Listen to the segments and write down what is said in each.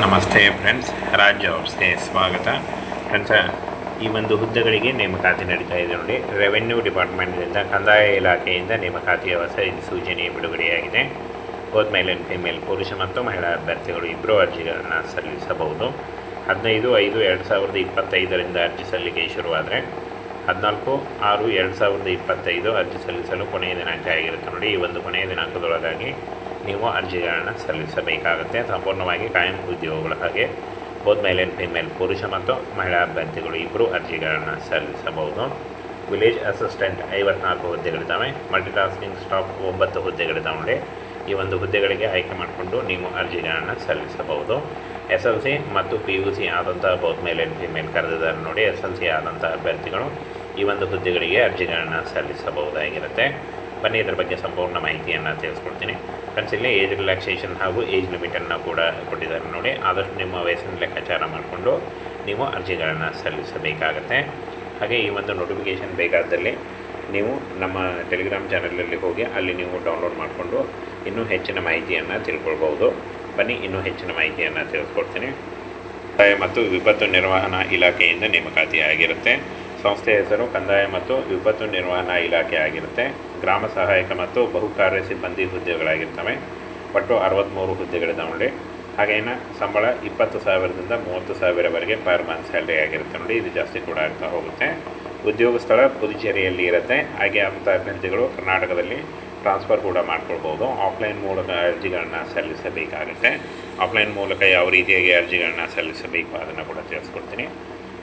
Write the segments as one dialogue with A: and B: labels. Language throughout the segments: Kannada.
A: ನಮಸ್ತೆ ಫ್ರೆಂಡ್ಸ್ ರಾಜ್ಯ ಅವ್ರಿಗೆ ಸ್ವಾಗತ. ಫ್ರೆಂಡ್ಸ ಈ ಒಂದು ಹುದ್ದೆಗಳಿಗೆ ನೇಮಕಾತಿ ನಡೀತಾ ಇದೆ ನೋಡಿ. ರೆವೆನ್ಯೂ ಡಿಪಾರ್ಟ್ಮೆಂಟ್ನಿಂದ ಕಂದಾಯ ಇಲಾಖೆಯಿಂದ ನೇಮಕಾತಿಯ ಹೊಸ ಸೂಚನೆ ಬಿಡುಗಡೆಯಾಗಿದೆ. ಬೋತ್ ಮೇಲ್ ಆ್ಯಂಡ್ ಫಿಮೇಲ್ ಪುರುಷ ಮತ್ತು ಮಹಿಳಾ ಅಭ್ಯರ್ಥಿಗಳು ಇಬ್ಬರು ಅರ್ಜಿಗಳನ್ನು ಸಲ್ಲಿಸಬಹುದು. ಹದಿನೈದು, ಐದು, ಎರಡು ಸಾವಿರದ ಇಪ್ಪತ್ತೈದರಿಂದ ಅರ್ಜಿ ಸಲ್ಲಿಕೆ ಶುರುವಾದರೆ ಹದಿನಾಲ್ಕು, ಆರು, ಎರಡು ಸಾವಿರದ ಇಪ್ಪತ್ತೈದು ಅರ್ಜಿ ಸಲ್ಲಿಸಲು ಕೊನೆಯ ದಿನಾಂಕ ಆಗಿರುತ್ತೆ ನೋಡಿ. ಈ ಒಂದು ಕೊನೆಯ ದಿನಾಂಕದೊಳಗಾಗಿ ನೀವು ಅರ್ಜಿಗಳನ್ನು ಸಲ್ಲಿಸಬೇಕಾಗುತ್ತೆ. ಸಂಪೂರ್ಣವಾಗಿ ಕಾಯಂ ಉದ್ಯೋಗಗಳು ಹಾಗೆ ಬೋತ್ ಮೇಲ್ ಆ್ಯಂಡ್ ಫಿಮೇಲ್ ಪುರುಷ ಮತ್ತು ಮಹಿಳಾ ಅಭ್ಯರ್ಥಿಗಳು ಇಬ್ಬರು ಅರ್ಜಿಗಳನ್ನು ಸಲ್ಲಿಸಬಹುದು. ವಿಲೇಜ್ ಅಸಿಸ್ಟೆಂಟ್ ಐವತ್ನಾಲ್ಕು ಹುದ್ದೆಗಳಿದ್ದಾವೆ ಮಲ್ಟಿಟಾಸ್ಕಿಂಗ್ ಸ್ಟಾಫ್ ಒಂಬತ್ತು ಹುದ್ದೆಗಳಿದ್ದಾವೆ ಈ ಒಂದು ಹುದ್ದೆಗಳಿಗೆ ಆಯ್ಕೆ ಮಾಡಿಕೊಂಡು ನೀವು ಅರ್ಜಿಗಳನ್ನು ಸಲ್ಲಿಸಬಹುದು. ಎಸ್ ಎಲ್ ಸಿ ಮತ್ತು ಪಿ ಯು ಸಿ ಆದಂತಹ ಬೋತ್ ಮೇಲ್ ಆ್ಯಂಡ್ ಫಿಮೇಲ್ ಕರೆದಿದ್ದಾರೆ ನೋಡಿ. ಎಸ್ ಎಲ್ ಸಿ ಆದಂಥ ಅಭ್ಯರ್ಥಿಗಳು ಈ ಒಂದು ಹುದ್ದೆಗಳಿಗೆ ಅರ್ಜಿಗಳನ್ನು ಸಲ್ಲಿಸಬಹುದಾಗಿರುತ್ತೆ. ಬನ್ನಿ, ಇದರ ಬಗ್ಗೆ ಸಂಪೂರ್ಣ ಮಾಹಿತಿಯನ್ನು ತಿಳಿಸ್ಕೊಡ್ತೀನಿ. ಫ್ರೆಂಡ್ಸ್ ಇಲ್ಲಿ ಏಜ್ ರಿಲ್ಯಾಕ್ಸೇಷನ್ ಹಾಗೂ ಏಜ್ ಲಿಮಿಟನ್ನು ಕೂಡ ಕೊಟ್ಟಿದ್ದಾರೆ ನೋಡಿ. ಆದಷ್ಟು ನಿಮ್ಮ ವಯಸ್ಸಿನ ಲೆಕ್ಕಾಚಾರ ಮಾಡಿಕೊಂಡು ನೀವು ಅರ್ಜಿಗಳನ್ನು ಸಲ್ಲಿಸಬೇಕಾಗತ್ತೆ. ಹಾಗೆ ಈ ಒಂದು ನೋಟಿಫಿಕೇಷನ್ ಬೇಕಾದಲ್ಲಿ ನೀವು ನಮ್ಮ ಟೆಲಿಗ್ರಾಮ್ ಚಾನಲಲ್ಲಿ ಹೋಗಿ ಅಲ್ಲಿ ನೀವು ಡೌನ್ಲೋಡ್ ಮಾಡಿಕೊಂಡು ಇನ್ನೂ ಹೆಚ್ಚಿನ ಮಾಹಿತಿಯನ್ನು ತಿಳ್ಕೊಳ್ಬೋದು ಬನ್ನಿ, ಇನ್ನೂ ಹೆಚ್ಚಿನ ಮಾಹಿತಿಯನ್ನು ತಿಳಿಸ್ಕೊಡ್ತೀನಿ. ಮತ್ತು ವಿಪತ್ತು ನಿರ್ವಹಣಾ ಇಲಾಖೆಯಿಂದ ನೇಮಕಾತಿ ಆಗಿರುತ್ತೆ ಸಂಸ್ಥೆಯ ಹೆಸರು ಕಂದಾಯ ಮತ್ತು ವಿಪತ್ತು ನಿರ್ವಹಣಾ ಇಲಾಖೆ ಆಗಿರುತ್ತೆ. ಗ್ರಾಮ ಸಹಾಯಕ ಮತ್ತು ಬಹುಕಾರ್ಯ ಸಿಬ್ಬಂದಿ ಹುದ್ದೆಗಳಾಗಿರ್ತವೆ. ಒಟ್ಟು ಅರವತ್ತ್ಮೂರು ಹುದ್ದೆಗಳಿದ್ದಾವೆ ನೋಡಿ. ಹಾಗೇನ ಸಂಬಳ ಇಪ್ಪತ್ತು ಸಾವಿರದಿಂದ ಮೂವತ್ತು ಸಾವಿರವರೆಗೆ ಪರ್ ಮಂತ್ ಸ್ಯಾಲ್ರಿ ಆಗಿರುತ್ತೆ ನೋಡಿ. ಇದು ಜಾಸ್ತಿ ಕೂಡ ಆಗ್ತಾ ಹೋಗುತ್ತೆ. ಉದ್ಯೋಗ ಸ್ಥಳ ಪುದುಚೇರಿಯಲ್ಲಿ ಇರುತ್ತೆ. ಹಾಗೆ ಅಂಥ ಅಭ್ಯರ್ಥಿಗಳು ಕರ್ನಾಟಕದಲ್ಲಿ ಟ್ರಾನ್ಸ್ಫರ್ ಕೂಡ ಮಾಡ್ಕೊಳ್ಬೋದು. ಆಫ್ಲೈನ್ ಮೂಲಕ ಅರ್ಜಿಗಳನ್ನ ಸಲ್ಲಿಸಬೇಕಾಗುತ್ತೆ. ಆಫ್ಲೈನ್ ಮೂಲಕ ಯಾವ ರೀತಿಯಾಗಿ ಅರ್ಜಿಗಳನ್ನ ಸಲ್ಲಿಸಬೇಕು ಅದನ್ನು ಕೂಡ ತಿಳಿಸ್ಕೊಡ್ತೀನಿ.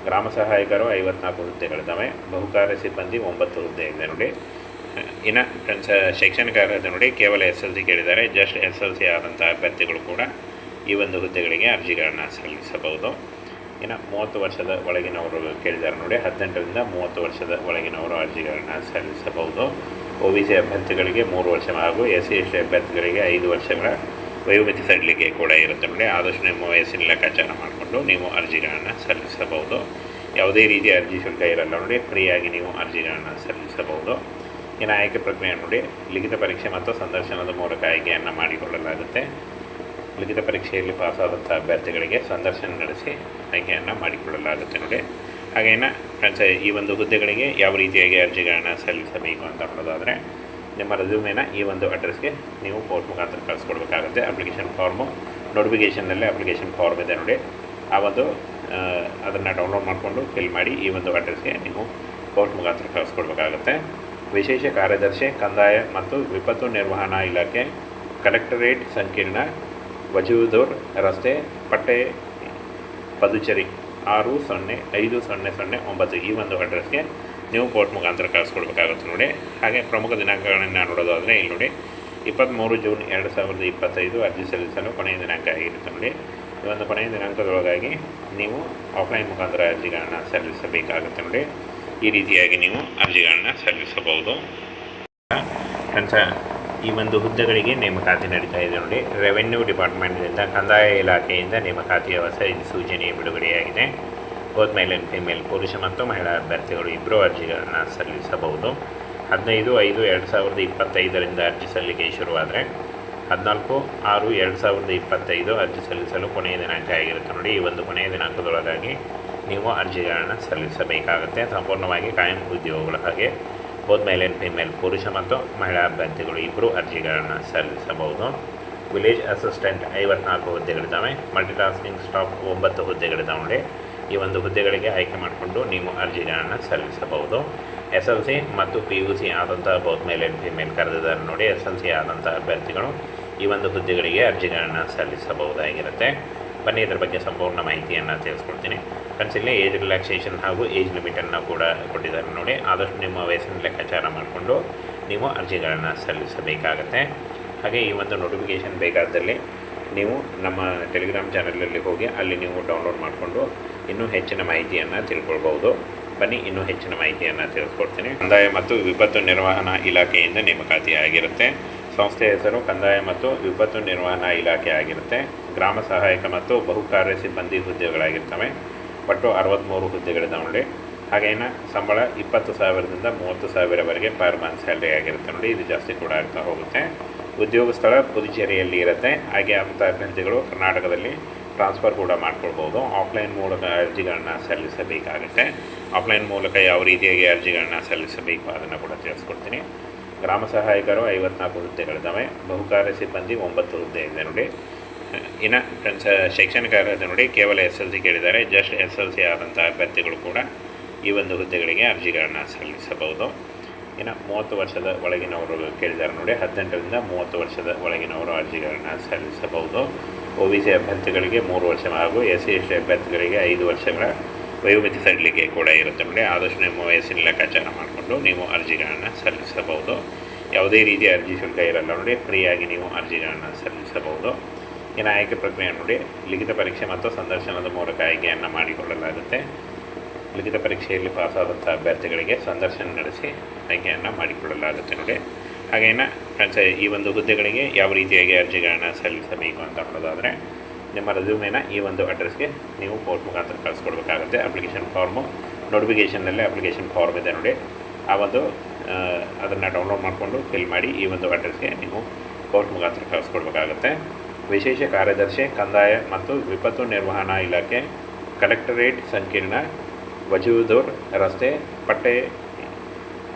A: ಗ್ರಾಮ ಸಹಾಯಕರು ಐವತ್ನಾಲ್ಕು ಹುದ್ದೆಗಳಿದ್ದಾವೆ ಬಹುಕಾರ್ಯ ಸಿಬ್ಬಂದಿ ಒಂಬತ್ತು ಹುದ್ದೆ ಇದೆ ನೋಡಿ. ಇನ್ನು ಫ್ರೆಂಡ್ಸ್, ಶೈಕ್ಷಣಿಕ ಅರ್ಹತೆ ನೋಡಿ ಕೇವಲ ಎಸ್ ಎಲ್ ಸಿ ಕೇಳಿದ್ದಾರೆ. ಜಸ್ಟ್ ಎಸ್ ಎಲ್ ಸಿ ಆದಂಥ ಅಭ್ಯರ್ಥಿಗಳು ಕೂಡ ಈ ಒಂದು ಹುದ್ದೆಗಳಿಗೆ ಅರ್ಜಿಗಳನ್ನು ಸಲ್ಲಿಸಬಹುದು. ಇನ್ನು ಮೂವತ್ತು ವರ್ಷದ ಒಳಗಿನವರು ಕೇಳಿದ್ದಾರೆ ನೋಡಿ. ಹದಿನೆಂಟರಿಂದ ಮೂವತ್ತು ವರ್ಷದ ಒಳಗಿನವರು ಅರ್ಜಿಗಳನ್ನು ಸಲ್ಲಿಸಬಹುದು. ಒ ಬಿ ಸಿ ಅಭ್ಯರ್ಥಿಗಳಿಗೆ ಮೂರು ವರ್ಷ ಹಾಗೂ ಎಸ್ ಸಿ ಎಸ್ ಟಿ ಅಭ್ಯರ್ಥಿಗಳಿಗೆ ಐದು ವರ್ಷಗಳ ವಯೋಮಿತಿ ಸಡಿಲಿಕೆ ಕೂಡ ಇರುತ್ತೆ ನೋಡಿ ಆದಷ್ಟು ನಿಮ್ಮ ವಯಸ್ಸಿನ ಲೆಕ್ಕಾಚಾರ ಮಾಡಿಕೊಂಡು ನೀವು ಅರ್ಜಿಗಳನ್ನು ಸಲ್ಲಿಸಬಹುದು. ಯಾವುದೇ ರೀತಿಯ ಅರ್ಜಿ ಶುಲ್ಕ ಇರಲ್ಲ ನೋಡಿ, ಫ್ರೀಯಾಗಿ ನೀವು ಅರ್ಜಿಗಳನ್ನು ಸಲ್ಲಿಸಬಹುದು. ಇನ್ನು ಆಯ್ಕೆ ಪ್ರಕ್ರಿಯೆ ನೋಡಿ, ಲಿಖಿತ ಪರೀಕ್ಷೆ ಮತ್ತು ಸಂದರ್ಶನದ ಮೂಲಕ ಆಯ್ಕೆಯನ್ನು ಮಾಡಿಕೊಳ್ಳಲಾಗುತ್ತೆ. ಲಿಖಿತ ಪರೀಕ್ಷೆಯಲ್ಲಿ ಪಾಸಾದಂಥ ಅಭ್ಯರ್ಥಿಗಳಿಗೆ ಸಂದರ್ಶನ ನಡೆಸಿ ಆಯ್ಕೆಯನ್ನು ಮಾಡಿಕೊಳ್ಳಲಾಗುತ್ತೆ ನೋಡಿ. ಹಾಗೇನ, ಫ್ರೆಂಡ್ಸ್, ಈ ಒಂದು ಹುದ್ದೆಗಳಿಗೆ ಯಾವ ರೀತಿಯಾಗಿ ಅರ್ಜಿಗಳನ್ನು ಸಲ್ಲಿಸಬೇಕು ಅಂತ ನೋಡೋದಾದರೆ ನಿಮ್ಮ ರೆಸ್ಯೂಮೇನ ಈ ಒಂದು ಅಡ್ರೆಸ್ಗೆ ನೀವು ಪೋಸ್ಟ್ ಮುಖಾಂತರ ಕಳಿಸ್ಕೊಡ್ಬೇಕಾಗುತ್ತೆ. ಅಪ್ಲಿಕೇಶನ್ ಫಾರ್ಮು ನೋಟಿಫಿಕೇಷನ್ನಲ್ಲಿ ಅಪ್ಲಿಕೇಶನ್ ಫಾರ್ಮ್ ಇದೆ ನೋಡಿ. ಆ ಒಂದು ಅದನ್ನು ಡೌನ್ಲೋಡ್ ಮಾಡಿಕೊಂಡು ಫಿಲ್ ಮಾಡಿ ಈ ಒಂದು ಅಡ್ರೆಸ್ಗೆ ನೀವು ಪೋಸ್ಟ್ ಮುಖಾಂತರ ಕಳಿಸ್ಕೊಡ್ಬೇಕಾಗುತ್ತೆ. ವಿಶೇಷ ಕಾರ್ಯದರ್ಶಿ, ಕಂದಾಯ ಮತ್ತು ವಿಪತ್ತು ನಿರ್ವಹಣಾ ಇಲಾಖೆ, ಕಲೆಕ್ಟರೇಟ್ ಸಂಕೀರ್ಣ, ವಜೂದೂರ್, ರಸ್ತೆ, ಪಟ್ಟೆ, ಪದುಚೇರಿ, ಆರು ಸೊನ್ನೆ ಐದು ಸೊನ್ನೆ ಸೊನ್ನೆ ಒಂಬತ್ತು ಈ ಒಂದು ಅಡ್ರೆಸ್ಗೆ ನೀವು ಕೋರ್ಟ್ ಮುಖಾಂತರ ಕಳಿಸ್ಕೊಡ್ಬೇಕಾಗುತ್ತೆ ನೋಡಿ. ಹಾಗೆ ಪ್ರಮುಖ ದಿನಾಂಕಗಳನ್ನು ನೋಡೋದಾದರೆ ಇಲ್ಲಿ ನೋಡಿ ಇಪ್ಪತ್ತ್ಮೂರು ಜೂನ್ ಎರಡು ಸಾವಿರದ ಇಪ್ಪತ್ತೈದು ಅರ್ಜಿ ಸಲ್ಲಿಸಲು ಕೊನೆಯ ದಿನಾಂಕ ಆಗಿರುತ್ತೆ ನೋಡಿ. ಈ ಒಂದು ಕೊನೆಯ ದಿನಾಂಕದೊಳಗಾಗಿ ನೀವು ಆಫ್ಲೈನ್ ಮುಖಾಂತರ ಅರ್ಜಿಗಳನ್ನು ಸಲ್ಲಿಸಬೇಕಾಗುತ್ತೆ ನೋಡಿ. ಈ ರೀತಿಯಾಗಿ ನೀವು ಅರ್ಜಿಗಳನ್ನು ಸಲ್ಲಿಸಬಹುದು. ಫ್ರೆಂಡ್ಸ, ಈ ಒಂದು ಹುದ್ದೆಗಳಿಗೆ ನೇಮಕಾತಿ ನಡೀತಾ ಇದೆ ನೋಡಿ. ರೆವೆನ್ಯೂ ಡಿಪಾರ್ಟ್ಮೆಂಟ್ನಿಂದ ಕಂದಾಯ ಇಲಾಖೆಯಿಂದ ನೇಮಕಾತಿಯ ಹೊಸ ಸೂಚನೆ ಬಿಡುಗಡೆಯಾಗಿದೆ. ಬೋತ್ ಮೇಲ್ ಆ್ಯಂಡ್ ಫಿಮೇಲ್ ಪುರುಷ ಮತ್ತು ಮಹಿಳಾ ಅಭ್ಯರ್ಥಿಗಳು ಇಬ್ಬರು ಅರ್ಜಿಗಳನ್ನು ಸಲ್ಲಿಸಬಹುದು. ಹದಿನೈದು, ಐದು, ಎರಡು ಸಾವಿರದ ಇಪ್ಪತ್ತೈದರಿಂದ ಅರ್ಜಿ ಸಲ್ಲಿಕೆ ಶುರುವಾದರೆ ಹದಿನಾಲ್ಕು, ಆರು, ಎರಡು ಸಾವಿರದ ಇಪ್ಪತ್ತೈದು ಅರ್ಜಿ ಸಲ್ಲಿಸಲು ಕೊನೆಯ ದಿನಾಂಕ ಆಗಿರುತ್ತೆ ನೋಡಿ. ಈ ಒಂದು ಕೊನೆಯ ದಿನಾಂಕದೊಳಗಾಗಿ ನೀವು ಅರ್ಜಿಗಳನ್ನು ಸಲ್ಲಿಸಬೇಕಾಗುತ್ತೆ. ಸಂಪೂರ್ಣವಾಗಿ ಕಾಯಂ ಉದ್ಯೋಗಗಳ ಹಾಗೆ ಬೋತ್ ಮೇಲ್ ಆ್ಯಂಡ್ ಫಿಮೇಲ್ ಪುರುಷ ಮತ್ತು ಮಹಿಳಾ ಅಭ್ಯರ್ಥಿಗಳು ಇಬ್ಬರು ಅರ್ಜಿಗಳನ್ನು ಸಲ್ಲಿಸಬಹುದು. ವಿಲೇಜ್ ಅಸಿಸ್ಟೆಂಟ್ ಐವತ್ನಾಲ್ಕು ಹುದ್ದೆಗಳಿದ್ದಾವೆ. ಮಲ್ಟಿಟಾಸ್ಕಿಂಗ್ ಸ್ಟಾಫ್ ಒಂಬತ್ತು ಹುದ್ದೆಗಳಿದ್ದಾವೆ ನೋಡಿ. ಈ ಒಂದು ಹುದ್ದೆಗಳಿಗೆ ಆಯ್ಕೆ ಮಾಡಿಕೊಂಡು ನೀವು ಅರ್ಜಿಗಳನ್ನು ಸಲ್ಲಿಸಬಹುದು. ಎಸ್ ಎಲ್ ಸಿ ಮತ್ತು ಪಿ ಯು ಸಿ ಆದಂಥ ಬೌತ್ ಮೇಲ್ ಫಿಮೇಲ್ ಕರೆದಿದ್ದಾರೆ ನೋಡಿ. ಎಸ್ ಎಲ್ ಸಿ ಆದಂಥ ಅಭ್ಯರ್ಥಿಗಳು ಈ ಒಂದು ಹುದ್ದೆಗಳಿಗೆ ಅರ್ಜಿಗಳನ್ನು ಸಲ್ಲಿಸಬಹುದಾಗಿರುತ್ತೆ. ಬನ್ನಿ, ಇದರ ಬಗ್ಗೆ ಸಂಪೂರ್ಣ ಮಾಹಿತಿಯನ್ನು ತಿಳಿಸ್ಕೊಡ್ತೀನಿ. ಫ್ರೆಂಡ್ಸ್ ಇಲ್ಲಿ ಏಜ್ ರಿಲ್ಯಾಕ್ಸೇಷನ್ ಹಾಗೂ ಏಜ್ ಲಿಮಿಟನ್ನು ಕೂಡ ಕೊಟ್ಟಿದ್ದಾರೆ ನೋಡಿ. ಆದಷ್ಟು ನಿಮ್ಮ ವಯಸ್ಸಿನ ಲೆಕ್ಕಾಚಾರ ಮಾಡಿಕೊಂಡು ನೀವು ಅರ್ಜಿಗಳನ್ನು ಸಲ್ಲಿಸಬೇಕಾಗತ್ತೆ. ಹಾಗೆ ಈ ಒಂದು ನೋಟಿಫಿಕೇಷನ್ ಬೇಕಾದಲ್ಲಿ ನೀವು ನಮ್ಮ ಟೆಲಿಗ್ರಾಮ್ ಚಾನಲಲ್ಲಿ ಹೋಗಿ ಅಲ್ಲಿ ನೀವು ಡೌನ್ಲೋಡ್ ಮಾಡಿಕೊಂಡು ಇನ್ನೂ ಹೆಚ್ಚಿನ ಮಾಹಿತಿಯನ್ನು ತಿಳ್ಕೊಳ್ಬೋದು ಬನ್ನಿ, ಇನ್ನೂ ಹೆಚ್ಚಿನ ಮಾಹಿತಿಯನ್ನು ತಿಳಿಸ್ಕೊಡ್ತೀನಿ. ಕಂದಾಯ ಮತ್ತು ವಿಪತ್ತು ನಿರ್ವಹಣಾ ಇಲಾಖೆಯಿಂದ ನೇಮಕಾತಿ ಆಗಿರುತ್ತೆ. ಸಂಸ್ಥೆ ಹೆಸರು ಕಂದಾಯ ಮತ್ತು ವಿಪತ್ತು ನಿರ್ವಹಣಾ ಇಲಾಖೆ ಆಗಿರುತ್ತೆ. ಗ್ರಾಮ ಸಹಾಯಕ ಮತ್ತು ಬಹುಕಾರ್ಯ ಸಿಬ್ಬಂದಿ ಹುದ್ದೆಗಳಾಗಿರ್ತವೆ. ಒಟ್ಟು ಅರವತ್ತ್ಮೂರು ಹುದ್ದೆಗಳಿದ್ದಾವೆ ನೋಡಿ. ಹಾಗೇನ ಸಂಬಳ ಇಪ್ಪತ್ತು ಸಾವಿರದಿಂದ ಮೂವತ್ತು ಸಾವಿರವರೆಗೆ ಪರ್ ಮಂತ್ ಸ್ಯಾಲ್ರಿ ಆಗಿರುತ್ತೆ ನೋಡಿ. ಇದು ಜಾಸ್ತಿ ಕೂಡ ಆಗ್ತಾ ಹೋಗುತ್ತೆ. ಉದ್ಯೋಗ ಸ್ಥಳ ಪುದುಚೇರಿಯಲ್ಲಿ ಇರುತ್ತೆ. ಹಾಗೆ ಅಂಥ ಅಭ್ಯರ್ಥಿಗಳು ಕರ್ನಾಟಕದಲ್ಲಿ ಟ್ರಾನ್ಸ್ಫರ್ ಕೂಡ ಮಾಡ್ಕೊಳ್ಬೋದು. ಆಫ್ಲೈನ್ ಮೂಲಕ ಅರ್ಜಿಗಳನ್ನ ಸಲ್ಲಿಸಬೇಕಾಗುತ್ತೆ. ಆಫ್ಲೈನ್ ಮೂಲಕ ಯಾವ ರೀತಿಯಾಗಿ ಅರ್ಜಿಗಳನ್ನ ಸಲ್ಲಿಸಬೇಕು ಅದನ್ನು ಕೂಡ ತಿಳಿಸ್ಕೊಡ್ತೀನಿ. ಗ್ರಾಮ ಸಹಾಯಕರು ಐವತ್ನಾಲ್ಕು ಹುದ್ದೆಗಳಿದ್ದಾವೆ. ಬಹುಕಾರ್ಯ ಸಿಬ್ಬಂದಿ ಒಂಬತ್ತು ಹುದ್ದೆ ಇದೆ ನೋಡಿ. ಇನ್ನು ಶೈಕ್ಷಣಿಕ ಅರ್ಹತೆ ನೋಡಿ. ಕೇವಲ ಎಸ್ ಎಲ್ ಸಿ ಕೇಳಿದ್ದಾರೆ. ಜಸ್ಟ್ ಎಸ್ ಎಲ್ ಸಿ ಆದಂಥ ಅಭ್ಯರ್ಥಿಗಳು ಕೂಡ ಈ ಒಂದು ಹುದ್ದೆಗಳಿಗೆ ಅರ್ಜಿಗಳನ್ನು ಸಲ್ಲಿಸಬಹುದು. ಇನ್ನು ಮೂವತ್ತು ವರ್ಷದ ಒಳಗಿನವರು ಕೇಳಿದ್ದಾರೆ ನೋಡಿ. ಹದಿನೆಂಟರಿಂದ ಮೂವತ್ತು ವರ್ಷದ ಒಳಗಿನವರು ಅರ್ಜಿಗಳನ್ನು ಸಲ್ಲಿಸಬಹುದು. ಒ ಬಿ ಸಿ ಅಭ್ಯರ್ಥಿಗಳಿಗೆ ಮೂರು ವರ್ಷ ಹಾಗೂ ಎಸ್ ಸಿ ಎಸ್ ಟಿ ಅಭ್ಯರ್ಥಿಗಳಿಗೆ ಐದು ವರ್ಷಗಳ ವಯೋಮಿತಿ ಸಡಿಲಿಕೆ ಕೂಡ ಇರುತ್ತೆ ನೋಡಿ. ಆದಷ್ಟು ನಿಮ್ಮ ವಯಸ್ಸಿನ ಲೆಕ್ಕಾಚಾರ ಮಾಡಿಕೊಂಡು ನೀವು ಅರ್ಜಿಗಳನ್ನು ಸಲ್ಲಿಸಬಹುದು. ಯಾವುದೇ ರೀತಿಯ ಅರ್ಜಿ ಶುಲ್ಕ ಇರಲ್ಲ ನೋಡಿ. ಫ್ರೀಯಾಗಿ ನೀವು ಅರ್ಜಿಗಳನ್ನು ಸಲ್ಲಿಸಬಹುದು. ಇನ್ನು ಆಯ್ಕೆ ಪ್ರಕ್ರಿಯೆ ನೋಡಿ. ಲಿಖಿತ ಪರೀಕ್ಷೆ ಮತ್ತು ಸಂದರ್ಶನದ ಮೂಲಕ ಆಯ್ಕೆಯನ್ನು ಮಾಡಿಕೊಳ್ಳಲಾಗುತ್ತೆ. ಲಿಖಿತ ಪರೀಕ್ಷೆಯಲ್ಲಿ ಪಾಸಾದಂಥ ಅಭ್ಯರ್ಥಿಗಳಿಗೆ ಸಂದರ್ಶನ ನಡೆಸಿ ಆಯ್ಕೆಯನ್ನು ಮಾಡಿಕೊಡಲಾಗುತ್ತೆ ನೋಡಿ. ಹಾಗೇನ ಫ್ರೆಂಡ್ಸ್, ಈ ಒಂದು ಹುದ್ದೆಗಳಿಗೆ ಯಾವ ರೀತಿಯಾಗಿ ಅರ್ಜಿಗಳನ್ನು ಸಲ್ಲಿಸಬೇಕು ಅಂತ ನೋಡೋದಾದರೆ ನಿಮ್ಮ ರೆಸ್ಯೂಮೇನ ಈ ಒಂದು ಅಡ್ರೆಸ್ಗೆ ನೀವು ಪೋಸ್ಟ್ ಮುಖಾಂತರ ಕಳಿಸ್ಕೊಡ್ಬೇಕಾಗುತ್ತೆ. ಅಪ್ಲಿಕೇಶನ್ ಫಾರ್ಮು ನೋಟಿಫಿಕೇಷನ್ನಲ್ಲೇ ಅಪ್ಲಿಕೇಶನ್ ಫಾರ್ಮ್ ಇದೆ ನೋಡಿ. ಆ ಒಂದು ಅದನ್ನು ಡೌನ್ಲೋಡ್ ಮಾಡಿಕೊಂಡು ಫಿಲ್ ಮಾಡಿ ಈ ಒಂದು ಅಡ್ರೆಸ್ಗೆ ನೀವು ಪೋಸ್ಟ್ ಮುಖಾಂತರ ಕಳಿಸ್ಕೊಡ್ಬೇಕಾಗುತ್ತೆ. ವಿಶೇಷ ಕಾರ್ಯದರ್ಶಿ, ಕಂದಾಯ ಮತ್ತು ವಿಪತ್ತು ನಿರ್ವಹಣಾ ಇಲಾಖೆ ಕಲೆಕ್ಟರೇಟ್ ಸಂಕೀರ್ಣ ವಜೂದೂರ್ ರಸ್ತೆ ಪಟ್ಟೆ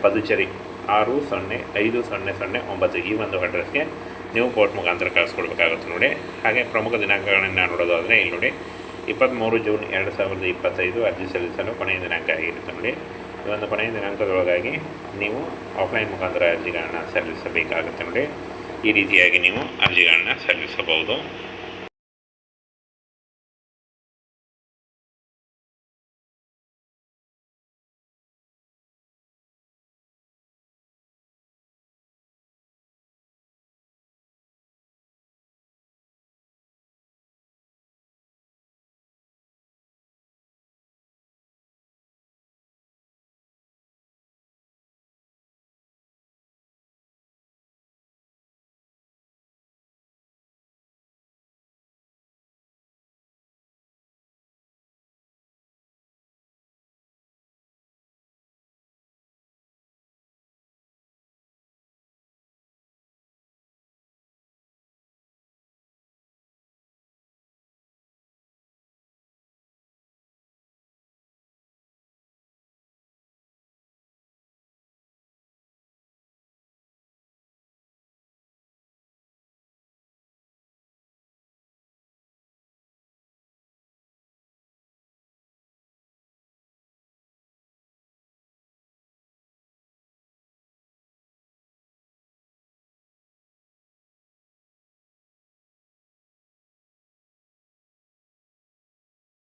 A: ಪದುಚೇರಿ ಆರು ಸೊನ್ನೆ ಐದು ಸೊನ್ನೆ ಸೊನ್ನೆ ಒಂಬತ್ತು ಈ ಒಂದು ಅಡ್ರೆಸ್ಗೆ ನೀವು ಕೋರ್ಟ್ ಮುಖಾಂತರ ಕಳಿಸ್ಕೊಡ್ಬೇಕಾಗುತ್ತೆ ನೋಡಿ. ಹಾಗೆ ಪ್ರಮುಖ ದಿನಾಂಕಗಳನ್ನು ನೋಡೋದಾದರೆ ಇಲ್ಲಿ ನೋಡಿ. ಇಪ್ಪತ್ತ್ಮೂರು ಜೂನ್ ಎರಡು ಸಾವಿರದ ಇಪ್ಪತ್ತೈದು ಅರ್ಜಿ ಸಲ್ಲಿಸಲು ಕೊನೆಯ ದಿನಾಂಕ ಆಗಿರುತ್ತೆ ನೋಡಿ. ಈ ಒಂದು ಕೊನೆಯ ದಿನಾಂಕದೊಳಗಾಗಿ ನೀವು ಆಫ್ಲೈನ್ ಮುಖಾಂತರ ಅರ್ಜಿಗಳನ್ನು ಸಲ್ಲಿಸಬೇಕಾಗುತ್ತೆ ನೋಡಿ. ಈ ರೀತಿಯಾಗಿ ನೀವು ಅರ್ಜಿಗಳನ್ನು ಸಲ್ಲಿಸಬಹುದು.